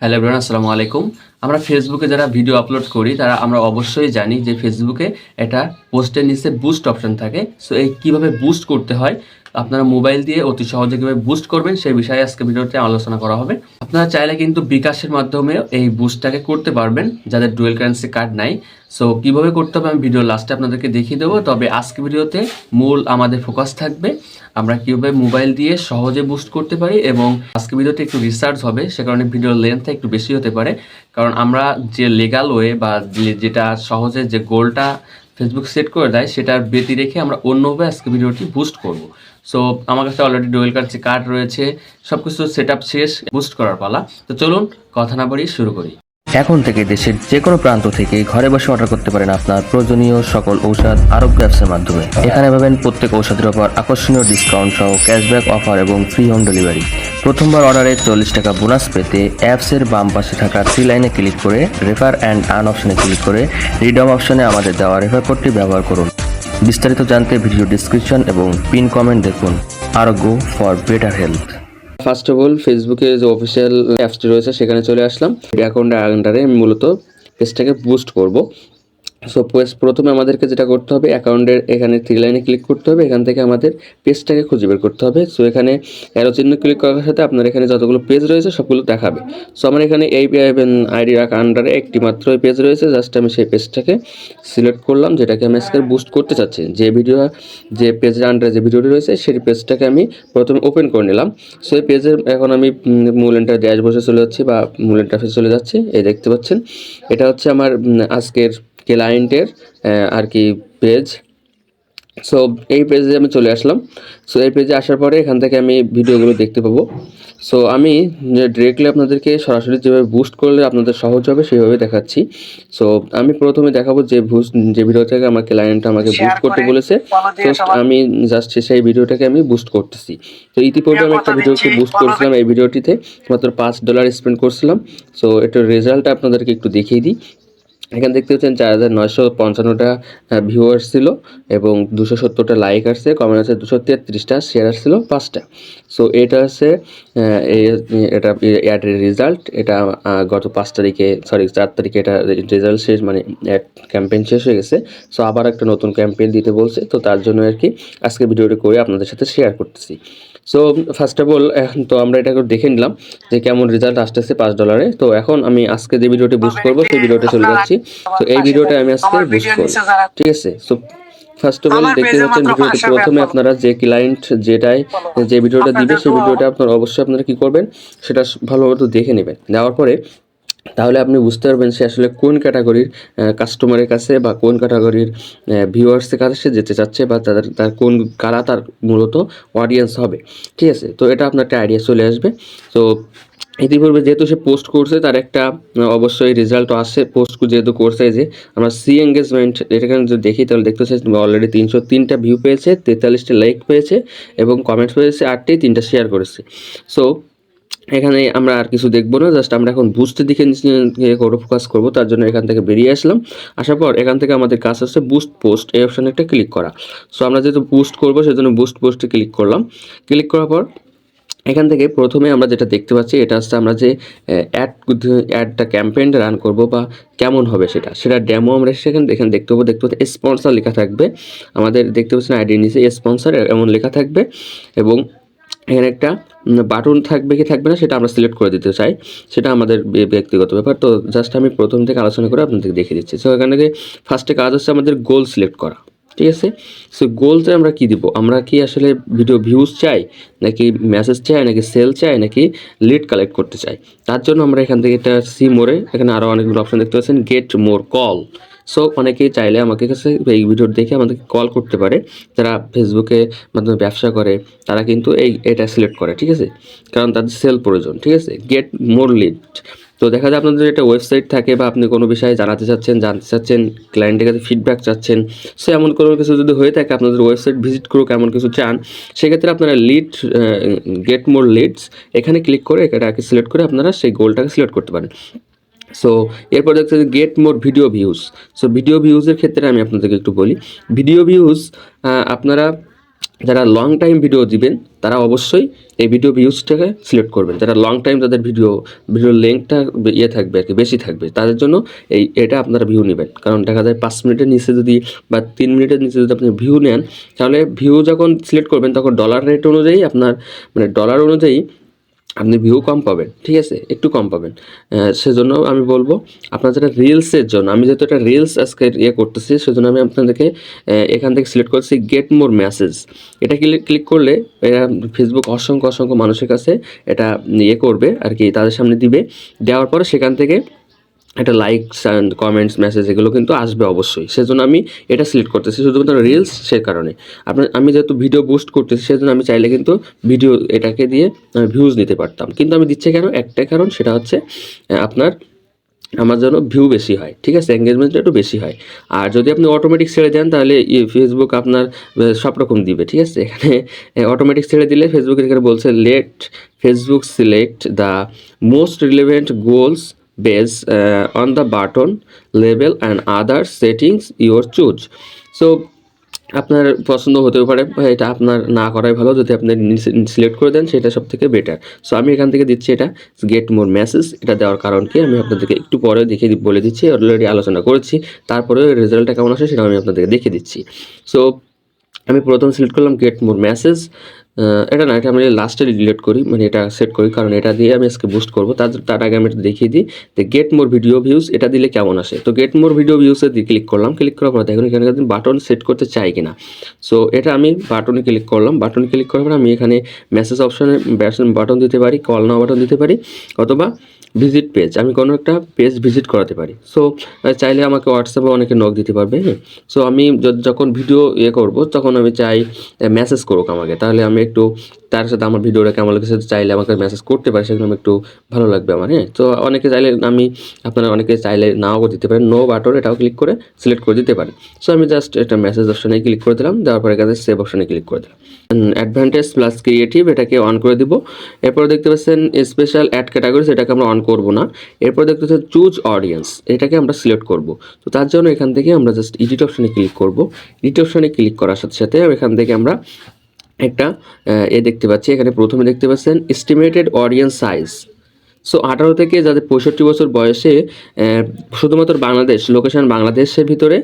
Hello everyone, আসসালামু আলাইকুম। আমরা ফেসবুকে যারা ভিডিও আপলোড করি, তারা আমরা অবশ্যই জানি যে ফেসবুকে এটা পোস্টের নিচে বুস্ট অপশন থাকে। সো এই কীভাবে বুস্ট করতে হয় আপনারা মোবাইল দিয়ে অতি সহজে কীভাবে বুস্ট করবেন সেই বিষয়ে আজকে ভিডিওতে আলোচনা করা হবে। আপনারা চাইলে কিন্তু বিকাশের মাধ্যমে এই বুস্টটাকে করতে পারবেন, যাদের ডুয়েল কারেন্সি কার্ড নাই। সো কীভাবে করতে হবে আমি ভিডিও লাস্টে আপনাদেরকে দেখিয়ে দেবো। তবে আজকে ভিডিওতে মূল আমাদের ফোকাস থাকবে, আমরা কীভাবে মোবাইল দিয়ে সহজে বুস্ট করতে পারি এবং আজকে ভিডিওতে একটু রিসার্চ হবে, সে কারণে ভিডিওর লেন্থটা একটু বেশি হতে পারে। কারণ আমরা যে লিগাল ওয়ে বা যেটা সহজে যে গোলটা ফেসবুক সেট করে দেয়, সেটার ব্যতি রেখে আমরা অন্যভাবে আজকে ভিডিওটি বুস্ট করব। সো আমার কাছে অলরেডি ডুয়েল কার্ড কার্ড রয়েছে। সব কিছু সেট শেষ বুস্ট করার পালা। তো চলুন, কথা না বাড়িয়ে শুরু করি। এখন থেকে দেশের যে কোনো প্রান্ত থেকে ঘরে বসে অর্ডার করতে পারেন আপনার প্রয়োজনীয় সকল ঔষধ আরোগ্য অ্যাপসের মাধ্যমে। এখানে পাবেন প্রত্যেক ঔষধের উপর আকর্ষণীয় ডিসকাউন্ট সহ ক্যাশব্যাক অফার এবং ফ্রি হোম ডেলিভারি প্রথমবার অর্ডারে চল্লিশ টাকা বোনাস পেতে অ্যাপসের বাম পাশে থাকা থ্রি লাইনে ক্লিক করে রেফার অ্যান্ড আর্ন অপশনে ক্লিক করে রিডম অপশনে আমাদের দেওয়া রেফার কোডটি ব্যবহার করুন। বিস্তারিত জানতে ভিডিও ডিসক্রিপশন এবং পিন কমেন্ট দেখুন। Arogya for better health first of all ফেসবুকে যে অফিসিয়াল অ্যাপসটি রয়েছে, সেখানে চলে আসলাম। অ্যাকাউন্টের আন্ডারে আমি মূলত পেজটাকে বুস্ট করব। সো প্রথমে আমাদেরকে যেটা করতে হবে, অ্যাকাউন্টের এখানে থ্রি লাইনে ক্লিক করতে হবে, এখান থেকে আমাদের পেজটাকে খুঁজে বের করতে হবে। সো এখানে অ্যারো চিহ্ন ক্লিক করার সাথে আপনার এখানে যতগুলো পেজ রয়েছে সবগুলো দেখাবে। সো আমার এখানে এই আইডি আন্ডারে একটি মাত্র পেজ রয়েছে জাস্ট আমি সেই পেজটাকে সিলেক্ট করলাম, যেটাকে আমি আজকে বুস্ট করতে চাচ্ছি। যে ভিডিও যে পেজের আন্ডারে যে ভিডিওটি রয়েছে, সেই পেজটাকে আমি প্রথমে ওপেন করে নিলাম। সো এই পেজের এখন আমি মূল এন্টার ড্যাশ বসে চলে যাচ্ছি বা মূল ইন্টারফেস চলে যাচ্ছি, এই দেখতে পাচ্ছেন। এটা হচ্ছে আমার আজকের ক্লায়েন্টের আর কি পেজ সো এই পেজে আমি চলে আসলাম। সো এই পেজে আসার পরে এখান থেকে আমি ভিডিওগুলো দেখতে পাবো। সো আমি ডিরেক্টলি আপনাদেরকে সরাসরি যেভাবে বুস্ট করলে আপনাদের সহজ হবে সেইভাবে দেখাচ্ছি। সো আমি প্রথমে দেখাবো যে বুস্ট যে ভিডিও থেকে আমার ক্লায়েন্ট আমাকে বুস্ট করতে বলেছে। জাস্ট আমি জাস্ট সেই ভিডিওটাকে আমি বুস্ট করতেছি। তো ইতিপূর্বে আমি একটা ভিডিওকে বুস্ট করেছিলাম এই ভিডিওটিতে মাত্র পাঁচ ডলার স্পেন্ড করছিলাম। সো এটার রেজাল্টটা আপনাদেরকে একটু দেখিয়ে দিই। এখানে দেখতে পাচ্ছেন চার হাজার নয়শো পঞ্চান্নটা ভিউয়ার্স ছিল এবং দুশো সত্তরটা লাইক আসছে কমেন্ট আছে দুশো তেত্রিশটা শেয়ার আসছিল পাঁচটা। সো এটা হচ্ছে এটা অ্যাডের রেজাল্ট এটা গত পাঁচ তারিখে সরি চার তারিখে এটা রেজাল্ট শেষ মানে অ্যাড ক্যাম্পেইন শেষ হয়ে গেছে। সো আবার একটা নতুন ক্যাম্পেইন দিতে বলছে। তো তার জন্য আর কি আজকে ভিডিওটি করে আপনাদের সাথে শেয়ার করতেছি। সো ফার্স্ট অফ অল এখন তো আমরা এটা দেখে নিলাম যে কেমন রেজাল্ট আসতেছে পাঁচ ডলারে তো এখন আমি আজকে যে ভিডিওটি বুস্ট করব সেই ভিডিওতে চলে যাচ্ছি। তো এই ভিডিওটা আমি আজকে বুস্ট করব। ঠিক আছে? সো ফার্স্ট অফ অল দেখতে পাচ্ছেন ভিডিওটি প্রথমে আপনারা যে ক্লায়েন্ট যেটাই যে ভিডিওটা দিবে সেই ভিডিওটা আপনারা অবশ্যই আপনারা কি করবেন সেটা ভালোভাবে তো দেখে নেবেন। নেওয়ার পরে তাহলে আপনি বুঝতে পারবেন সে আসলে কোন ক্যাটাগরির কাস্টমারের কাছে বা কোন ক্যাটাগরির ভিউয়ার্সের কাছে সে যেতে চাচ্ছে বা তাদের, তার কোন কারা তার মূলত অডিয়েন্স হবে। ঠিক আছে? তো এটা আপনার একটা আইডিয়া চলে আসবে। তো ইতিপূর্বে যেহেতু সে পোস্ট করছে, তার একটা অবশ্যই রেজাল্ট আসে। পোস্ট যেহেতু করছে যে আমরা সি এঙ্গেজমেন্ট এখানে যদি দেখি, তাহলে দেখতে পাচ্ছি অলরেডি তিনশো তিনটা ভিউ পেয়েছে, তেতাল্লিশটা লাইক পেয়েছে এবং কমেন্টস পেয়েছে, আটটি, তিনটা শেয়ার করেছে। সো এখানে আমরা আর কিছু দেখব না জাস্ট আমরা এখন বুস্টের দিকে ফোকাস করব, তার জন্য এখান থেকে বেরিয়ে আসলাম। আসার পর এখান থেকে আমাদের কাজ হচ্ছে বুস্ট পোস্ট এই অপশানে একটা ক্লিক করা। সো আমরা যেহেতু বুস্ট করব, সেজন্য বুস্ট পোস্টে ক্লিক করলাম। ক্লিক করার পর এখান থেকে প্রথমে আমরা যেটা দেখতে পাচ্ছি, এটা হচ্ছে আমরা যে অ্যাড অ্যাডটা ক্যাম্পেইনটা রান করব বা কেমন হবে সেটা। সেটা ডেমো আমরা সেখানে, এখানে দেখতে পাবো, দেখতে পাচ্ছি স্পন্সর লেখা থাকবে। আমাদের দেখতে পাচ্ছেন আইডি নিচে স্পন্সর এমন লেখা থাকবে। এবং এখানে একটা বাটন থাকবে কি থাকবে না সেটা আমরা সিলেক্ট করে দিতে চাই। সেটা আমাদের ব্যক্তিগত ব্যাপার। তো জাস্ট আমি প্রথম থেকে আলোচনা করে আপনাদেরকে দেখিয়ে দিচ্ছি। সো এখানে ফার্স্টে কাজ হচ্ছে আমাদের গোল সিলেক্ট করা। ঠিক আছে? সো গোলতে আমরা কি দিব? আমরা কি আসলে ভিডিও ভিউজ চাই, নাকি মেসেজ চাই, নাকি সেল চাই, নাকি লিড কালেক্ট করতে চাই? তার জন্য আমরা এখান থেকে এটা সি মোড়ে, এখানে আরও অনেকগুলো অপশন দেখতে পাচ্ছেন। গেট মোর কল সো অনেকেই চাইলে আমাকে কাছে এই ভিডিও দেখে আমাদেরকে কল করতে পারে। যারা ফেসবুকে মাধ্যমে ব্যবসা করে, তারা কিন্তু এই, এটা সিলেক্ট করে, ঠিক আছে? কারণ তাদের সেল প্রয়োজন, ঠিক আছে? গেট মোর লিড তো দেখা যায় আপনাদের একটা ওয়েবসাইট থাকে বা আপনি কোনো বিষয়ে জানাতে চাচ্ছেন, জানতে চাচ্ছেন ক্লায়েন্টের কাছে ফিডব্যাক চাচ্ছেন, সো এমন কোনো কিছু যদি হয়ে থাকে, আপনাদের ওয়েবসাইট ভিজিট করুক, এমন কিছু চান, সেক্ষেত্রে আপনারা লিড গেট মোর লিডস এখানে ক্লিক করে এটাকে সিলেক্ট করে আপনারা সেই গোলটাকে সিলেক্ট করতে পারেন। সো এরপর দেখতে get more video views so video ভিউজের ক্ষেত্রে আমি আপনাদেরকে একটু বলি ভিডিও ভিউজ আপনারা যারা লং টাইম ভিডিও দিবেন, তারা অবশ্যই এই ভিডিও ভিউজটাকে সিলেক্ট করবেন। যারা লং টাইম তাদের ভিডিও ভিডিও লেংথটা ইয়ে থাকবে আর কি, বেশি থাকবে। তাদের জন্য এই, এটা আপনারা ভিউ নেবেন। কারণ দেখা যায় পাঁচ মিনিটের নিচে যদি বা তিন মিনিটের নিচে যদি আপনি ভিউ নেন, তাহলে ভিউ যখন সিলেক্ট করবেন, তখন ডলার রেট অনুযায়ী আপনার মানে ডলার অনুযায়ী আপনি ভিউ কম পাবেন, ঠিক আছে? একটু কম পাবেন। সেজন্য আমি বলব, আপনার যেটা রিলসের জন্য, আমি যেহেতু একটা রিলস আজকে ইয়ে করতেছি, সেজন্য আমি আপনাদেরকে এখান থেকে সিলেক্ট করছি গেট মোর মেসেজ এটা ক্লিক ক্লিক করলে এরা ফেসবুক অসংখ্য অসংখ্য মানুষের কাছে এটা ইয়ে করবে, আর কি তাদের সামনে দিবে। দেওয়ার পরে সেখান থেকে একটা লাইকস অ্যান্ড কমেন্টস মেসেজ এগুলো কিন্তু আসবে অবশ্যই। সেজন্য আমি এটা সিলেক্ট করতেছি, শুধুমাত্র রিলস সে কারণে। আপনার, আমি যেহেতু ভিডিও বুস্ট করতেছি, সেজন্য আমি চাইলে কিন্তু ভিডিও এটাকে দিয়ে ভিউজ নিতে পারতাম। কিন্তু আমি দিচ্ছি কেন? একটাই কারণ, সেটা হচ্ছে আপনার, আমার জন্য ভিউ বেশি হয়, ঠিক আছে? এঙ্গেজমেন্টটা একটু বেশি হয়। আর যদি আপনি অটোমেটিক ছেড়ে দেন, তাহলে ফেসবুক আপনার সব রকম দিবে, ঠিক আছে? এখানে অটোমেটিক ছেড়ে দিলে ফেসবুকের এখানে বলছে let Facebook select the most relevant goals base on the button level and other settings your choose so আপনার পছন্দ হতেও পারে, এটা আপনার না করাই ভালো, যদি আপনি সিলেক্ট করে দেন, সেটা সব থেকে বেটার সো আমি এখান থেকে দিচ্ছি এটা গেট মোর মেসেজ এটা দেওয়ার কারণ কি, আমি আপনাদেরকে একটু পরে দেখে বলে দিচ্ছি অলরেডি আলোচনা করেছি তারপরে রেজাল্টটা কেমন আসে সেটা আমি আপনাদেরকে দেখে দিচ্ছি। সো আমি প্রথম সিলেক্ট করলাম গেট মোর মেসেজ এটা না, এটা আমি লাস্টে ডিলিট করি মানে এটা সেট করি, কারণ এটা দিয়ে আমি আজকে বুস্ট করব। তার তার আগে আমি এটা দেখিয়ে দিই যে গেট মোর ভিডিও ভিউজ এটা দিলে কেমন আসে? তো গেট মোর ভিডিও ভিউসে দিয়ে ক্লিক করলাম ক্লিক করার পর দেখুন এখানে বাটন সেট করতে চাই কিনা। সো এটা আমি বাটনে ক্লিক করলাম বাটনে ক্লিক করার পর আমি এখানে মেসেজ অপশনে বাটন দিতে পারি কল নাও বাটন দিতে পারি, অথবা ভিজিট পেজ আমি কোনো একটা পেজ ভিজিট করাতে পারি। সো চাইলে আমাকে হোয়াটসঅ্যাপে অনেকে নক দিতে পারবে হ্যাঁ? সো আমি যখন ভিডিও ইয়ে করব, তখন আমি চাই মেসেজ করুক আমাকে। তাহলে আমি একটু তার সাথে আমার ভিডিওটা কেমন লাগছে, চাইলে আমাকে মেসেজ করতে পারে, সেগুলো আমি একটু ভালো লাগবে আমার হ্যাঁ? তো অনেকে চাইলে আমি, আপনারা অনেকে চাইলে নাও দিতে পারেন। নো বাটন এটাও ক্লিক করে সিলেক্ট করে দিতে পারেন। সো আমি জাস্ট একটা মেসেজ অপশনে ক্লিক করে দিলাম, দেওয়ার পরে এখানে সেভ অপশনে ক্লিক করে দিলাম। অ্যাডভান্টেজ প্লাস ক্রিয়েটিভ এটাকে অন করে দিব। এরপর দেখতে পাচ্ছেন স্পেশাল অ্যাড ক্যাটাগরিজ এটাকে আমরা অন করব না। এরপর দেখতে পাচ্ছেন চুজ অডিয়েন্স এটাকে আমরা সিলেক্ট করব। তো তার জন্য এখান থেকে আমরা জাস্ট ইডিট অপশানে ক্লিক করব। ইডিট অপশানে ক্লিক করার সাথে সাথে এখান থেকে আমরা একটা এ দেখতে পাচ্ছি, এখানে প্রথমে দেখতে পাচ্ছেন এস্টিমেটেড অডিয়েন্স সাইজ সো আঠারো থেকে যাদের পঁয়ষট্টি বছর বয়সে শুধুমাত্র বাংলাদেশ লোকেশন বাংলাদেশের ভিতরে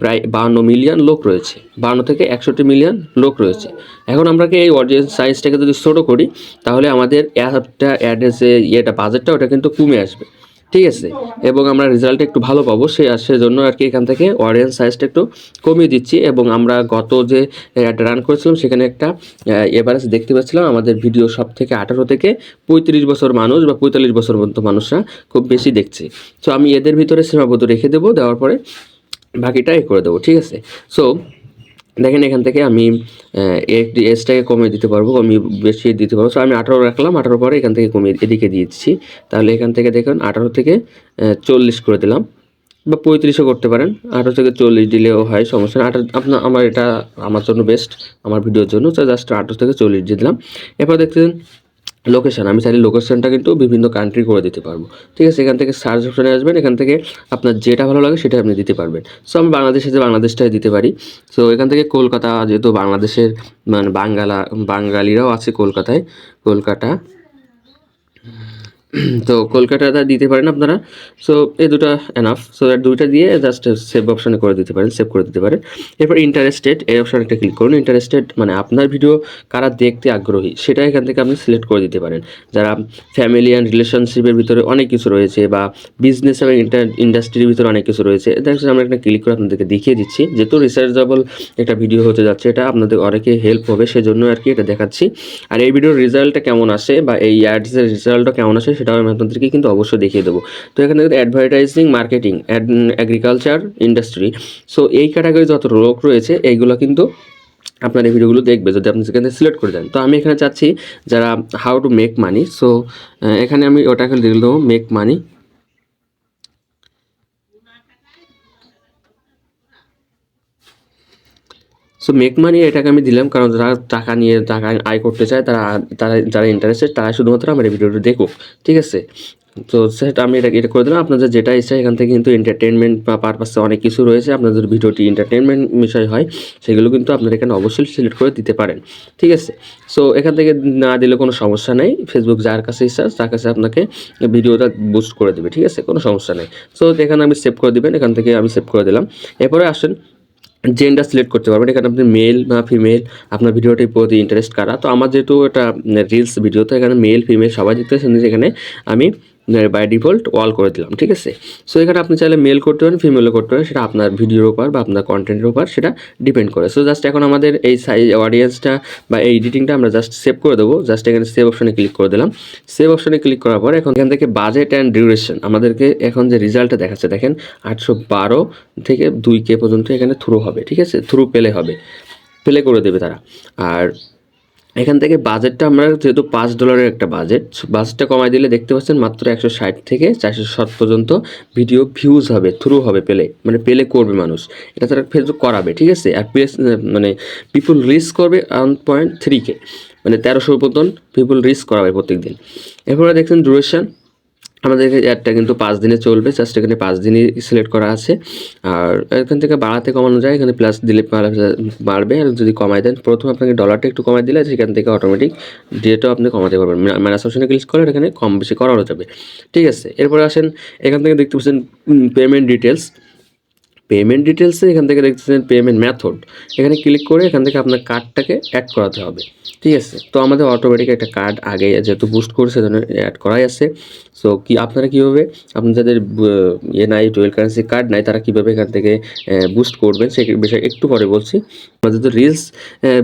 প্রায় বান্ন মিলিয়ন লোক রয়েছে। বান্ন থেকে একষট্টি মিলিয়ন লোক রয়েছে। এখন আমরা কি এই অডিয়েন্স সাইজটাকে যদি ছোটো করি, তাহলে আমাদের একটা অ্যাডের যে ইয়েটা বাজেটটা ওটা কিন্তু কমে আসবে। ঠিক আছে। এবং আমরা রেজাল্ট একটু ভালো পাবো, সে সেজন্য আর কি এখান থেকে অডিয়েন্স সাইজটা একটু কমিয়ে দিচ্ছি। এবং আমরা গত যে অ্যাড রান করেছিলাম, সেখানে একটা এভারেজ দেখতে পাচ্ছিলাম আমাদের ভিডিও সব থেকে আঠারো থেকে পঁয়ত্রিশ বছর মানুষ বা পঁয়তাল্লিশ বছর পর্যন্ত মানুষরা খুব বেশি দেখছে। সো আমি এদের ভিতরে সীমাবদ্ধ রেখে দেবো, দেওয়ার পরে বাকিটা এ করে দেবো, ঠিক আছে। সো দেখেন এখান থেকে আমি একটি এজটাকে কমিয়ে দিতে পারব, কমিয়ে বেশি দিতে পারব। সো আমি আঠারো রাখলাম, আঠারো পরে এখান থেকে কমিয়ে এদিকে দিচ্ছি। তাহলে এখান থেকে দেখুন, আঠারো থেকে চল্লিশ করে দিলাম। বা পঁয়ত্রিশও করতে পারেন, আঠারো থেকে চল্লিশ দিলেও হয়, সমস্যা না আঠারো, আপনার, আমার এটা আমার জন্য বেস্ট আমার ভিডিওর জন্য। তো জাস্ট আঠারো থেকে চল্লিশ দিয়ে দিলাম। এরপর দেখতেছেন লোকেশন আমি চাইলে লোকেশানটা কিন্তু বিভিন্ন কান্ট্রি করে দিতে পারব। ঠিক আছে, এখান থেকে সার্চ অপশানে আসবেন, এখান থেকে আপনার যেটা ভালো লাগে সেটা আপনি দিতে পারবেন। সো আমি বাংলাদেশে যে বাংলাদেশটাই দিতে পারি। সো এখান থেকে কলকাতা, যেহেতু বাংলাদেশের মানে বাঙ্গালা, বাঙালিরাও আছে কলকাতায়, কলকাতা। তো কলকাতাটা দিতে পারেন আপনারা। সো এই দুটো এনাফ সো দ্যাট দুইটা দিয়ে জাস্ট সেভ অপশানে করে দিতে পারেন সেভ করে দিতে পারেন। এরপর ইন্টারেস্টেড এই অপশানে একটা ক্লিক করুন। ইন্টারেস্টেড মানে আপনার ভিডিও কারা দেখতে আগ্রহী, সেটা এখান থেকে আপনি সিলেক্ট করে দিতে পারেন। যারা ফ্যামিলি অ্যান্ড রিলেশনশিপের ভিতরে অনেক কিছু রয়েছে বা বিজনেস এবং ইন্ডাস্ট্রির ভিতরে অনেক কিছু রয়েছে দেখছেন আমরা একটা ক্লিক করে আপনাদেরকে দেখিয়ে দিচ্ছি। যেহেতু রিসার্চেবল একটা ভিডিও হতে যাচ্ছে, এটা আপনাদের অনেকে হেল্প হবে, সেজন্য আর কি এটা দেখাচ্ছি। আর এই ভিডিওর রেজাল্টটা কেমন আসে বা এই অ্যাডসের রেজাল্টটা কেমন আসে সেটাও আমি আপনাদেরকে কিন্তু অবশ্যই দেখিয়ে দেবো। তো এখানে দেখতে advertising marketing agriculture industry so এই ক্যাটাগরি যত লোক রয়েছে, এইগুলো কিন্তু আপনার এই ভিডিওগুলো দেখবে যদি আপনি সেখানে সিলেক্ট করে দেন। তো আমি এখানে চাচ্ছি যারা how to make money so এখানে আমি ওটা এখানে দিয়ে দেবো make money so make money এটাকে আমি দিলাম কারণ যারা টাকা নিয়ে টাকা আয় করতে চায়, তারা তারা, যারা ইন্টারেস্টেড তারা শুধুমাত্র আমার এই ভিডিওটা দেখুক, ঠিক আছে? তো সেটা আমি এটা এটা করে দিলাম। আপনাদের যেটা ইচ্ছা, এখান থেকে কিন্তু এন্টারটেনমেন্ট বা পারপাসে অনেক কিছু রয়েছে। আপনাদের ভিডিওটি এন্টারটেনমেন্ট বিষয় হয়, সেগুলো কিন্তু আপনারা এখানে অবশ্যই সিলেক্ট করে দিতে পারেন, ঠিক আছে? সো এখান থেকে না দিলে কোনো সমস্যা নেই। ফেসবুক যার কাছে ইচ্ছা, তার কাছে আপনাকে ভিডিওটা বুস্ট করে দেবে, ঠিক আছে? কোনো সমস্যা নেই। সো এখানে আমি সেভ করে দিবেন, এখান থেকে আমি সেভ করে দিলাম। এরপরে আসেন জেন্ডার সিলেক্ট করতে পারবেন। এখানে আপনি মেল বা ফিমেল আপনার ভিডিওটির প্রতি ইন্টারেস্ট কারা? তো আমার যেহেতু এটা রিলস ভিডিও তো এখানে মেল ফিমেল সবাই দেখতেছেন এখানে আমি বাই ডিফল্ট অল করে দিলাম, ঠিক আছে? সো এখানে আপনি চাইলে মেল করতে পারেন ফিমেলও করতে পারেন, সেটা আপনার ভিডিওর উপর বা আপনার কন্টেন্টের উপর, সেটা ডিপেন্ড করে। সো জাস্ট এখন আমাদের এই সাইজ অডিয়েন্সটা বা এই এডিটিংটা আমরা জাস্ট সেভ করে দেবো। জাস্ট এখানে সেভ অপশনে ক্লিক করে দিলাম। সেভ অপশনে ক্লিক করার পর এখন এখান থেকে বাজেট অ্যান্ড ডিউরেশন আমাদেরকে এখন যে রেজাল্টটা দেখাচ্ছে, দেখেন আটশো বারো থেকে দুই কে পর্যন্ত এখানে থ্রু হবে, ঠিক আছে? থ্রু পেলে হবে। প্লে করে দেবে তারা। আর এখান থেকে বাজেটটা আমরা যেহেতু পাঁচ ডলারের একটা বাজেট বাজেটটা কমাই দিলে দেখতে পাচ্ছেন মাত্র একশো ষাট থেকে চারশো ষাট পর্যন্ত ভিডিও ভিউজ হবে থ্রু হবে পেলে মানে পেলে করবে মানুষ। এটা তারা ফেসবুক করাবে, ঠিক আছে? আর মানে পিপুল রিস করবে ওয়ান পয়েন্ট থ্রি কে মানে তেরোশো পর্যন্ত পিপুল রিস করাবে প্রত্যেক দিন এরপরে দেখছেন ডিউরেশন আমাদের অ্যাডটা কিন্তু পাঁচ দিনে চলবে জাস্ট এখানে পাঁচ দিনই সিলেক্ট করা আছে। আর এখান থেকে বাড়াতে কমানো যায়, এখানে প্লাস দিলে বাড়বে আর যদি কমাই দেন, প্রথমে আপনাকে ডলারটা একটু কমাই দিলে সেখান থেকে অটোমেটিক ডেটাও আপনি কমাতে পারবেন। মাইনাস অপশনে ক্লিক করলে এখানে কম বেশি করানো যাবে। ঠিক আছে, এরপরে আসেন, এখান থেকে দেখতে পাচ্ছেন পেমেন্ট ডিটেলস পেমেন্ট ডিটেলসে এখান থেকে দেখতেছেন পেমেন্ট মেথড এখানে ক্লিক করে এখান থেকে আপনার কার্ডটাকে অ্যাড করাতে হবে। ঠিক আছে, তো আমাদের অটোমেটিক একটা কার্ড আগে যেহেতু বুস্ট করে সেজন্য অ্যাড করাই আছে। সো কি, আপনারা কীভাবে আপনার যাদের ইয়ে নাই ডুয়েল কারেন্সি কার্ড নাই, তারা কীভাবে এখান থেকে বুস্ট করবেন সে বিষয়ে একটু পরে বলছি। আমাদের তো রিলস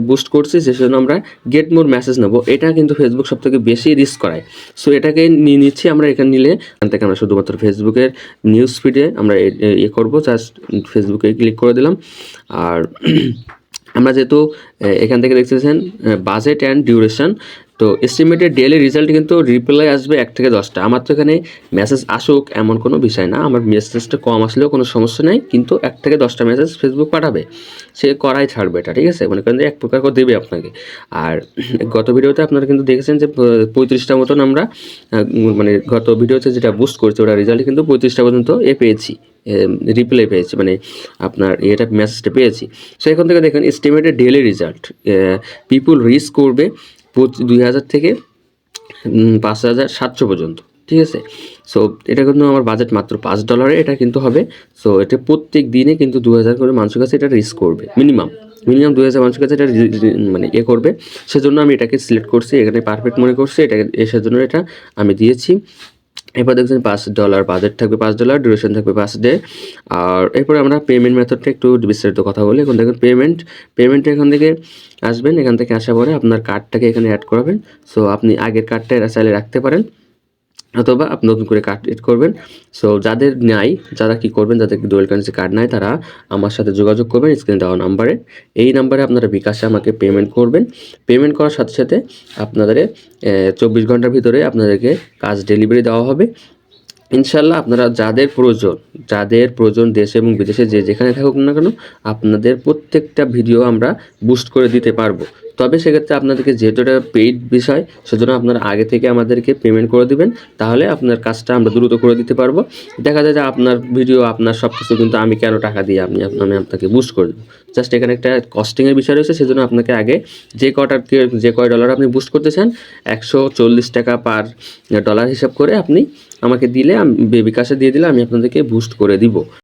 বুস্ট করছি সেজন্য আমরা গেট মোর মেসেজ নেব। এটা কিন্তু ফেসবুক সব থেকে বেশি রিস্ক করায়। সো এটাকে নিয়ে নিচ্ছি, আমরা এখানে নিলে, এখান থেকে আমরা শুধুমাত্র ফেসবুকের নিউজ ফিডে আমরা ইয়ে করব জাস্ট ফেসবুকে ক্লিক করে দিলাম। আর আমরা যেহেতু এখান থেকে দেখতেছেন বাজেট অ্যান্ড ডিউরেশন তো এস্টিমেটেড ডেলি রেজাল্ট কিন্তু রিপ্লাই আসবে এক থেকে দশটা। আমার তো এখানে মেসেজ আসুক এমন কোনো বিষয় না। আমার মেসেজটা কম আসলেও কোনো সমস্যা নেই, কিন্তু এক থেকে দশটা মেসেজ ফেসবুক পাঠাবে। সে করাই ছাড়বে এটা, ঠিক আছে? মনে করেন যে এক প্রকার করে দেবে আপনাকে। আর গত ভিডিওতে আপনারা কিন্তু দেখেছেন যে পঁয়ত্রিশটা মতন আমরা মানে গত ভিডিওতে যেটা বুস্ট করছে, ওটা রেজাল্ট কিন্তু পঁয়ত্রিশটা পর্যন্ত এ পেয়েছি। রিপ্লাই পেয়েছি মানে আপনার এটা মেসেজটা পেয়েছি। সো এখান থেকে দেখেন estimated daily result people reach করবে। দুই হাজার থেকে পাঁচ হাজার সাতশো পর্যন্ত, ঠিক আছে? সো এটা কিন্তু আমার বাজেট মাত্র পাঁচ ডলারে এটা কিন্তু হবে। সো এটা প্রত্যেক দিনে কিন্তু দু হাজার করে মানুষের কাছে এটা রিস্ক করবে মিনিমাম মিনিমাম দু হাজার মানুষের কাছে এটা মানে এ করবে। সেজন্য আমি এটাকে সিলেক্ট করছি, এখানে পারফেক্ট মনে করছি এটা সেজন্য এটা আমি দিয়েছি। এরপর দেখছেন পাঁচ ডলার বাজেট থাকবে পাঁচ ডলার ডিউরেশন থাকবে পাঁচ ডে আর এরপরে আমরা পেমেন্ট মেথডটা একটু বিস্তারিত কথা বলি। এখন দেখুন পেমেন্ট পেমেন্টটা এখান থেকে আসবেন। এখান থেকে আসার পরে আপনার কার্ডটাকে এখানে অ্যাড করাবেন। সো আপনি আগের কার্ডটা চাইলে রাখতে পারেন। অথবা আপনি নতুন করে কার্ড এড করবেন। সো যাদের নাই, যারা কি করবেন, যাদের ডুয়েল কারেন্সি কার্ড নাই, তারা আমার সাথে যোগাযোগ করবেন স্ক্রিনে দেওয়া নাম্বারে এই নাম্বারে আপনারা বিকাশে আমাকে পেমেন্ট করবেন। পেমেন্ট করার সাথে সাথে আপনাদের চব্বিশ ঘণ্টার ভিতরে আপনাদেরকে কাজ ডেলিভারি দেওয়া হবে। ইনশাল্লাহ আপনারা যাদের প্রয়োজন যাদের প্রয়োজন দেশে এবং বিদেশে যে যেখানে থাকুক না কেন, আপনাদের প্রত্যেকটা ভিডিও আমরা বুস্ট করে দিতে পারব। তবে সেক্ষেত্রে আপনাদেরকে যেহেতু এটা পেইড বিষয়, সেজন্য আপনারা আগে থেকে আমাদেরকে পেমেন্ট করে দিবেন, তাহলে আপনার কাজটা আমরা দ্রুত করে দিতে পারব। দেখা যায় যে আপনার ভিডিও আপনার সব কিছু কিন্তু আমি কেন টাকা দিয়ে আপনি আমি আপনাকে বুস্ট করে দেবো? জাস্ট এখানে একটা কস্টিংয়ের বিষয় রয়েছে, সেজন্য আপনাকে আগে যে কটার যে কয় ডলার আপনি বুস্ট করতে চান, একশো চল্লিশ টাকা পার ডলার হিসাব করে আপনি আমাকে দিলে আমি বিকাশে দিয়ে দিলে আমি আপনাদেরকে বুস্ট করে দিব।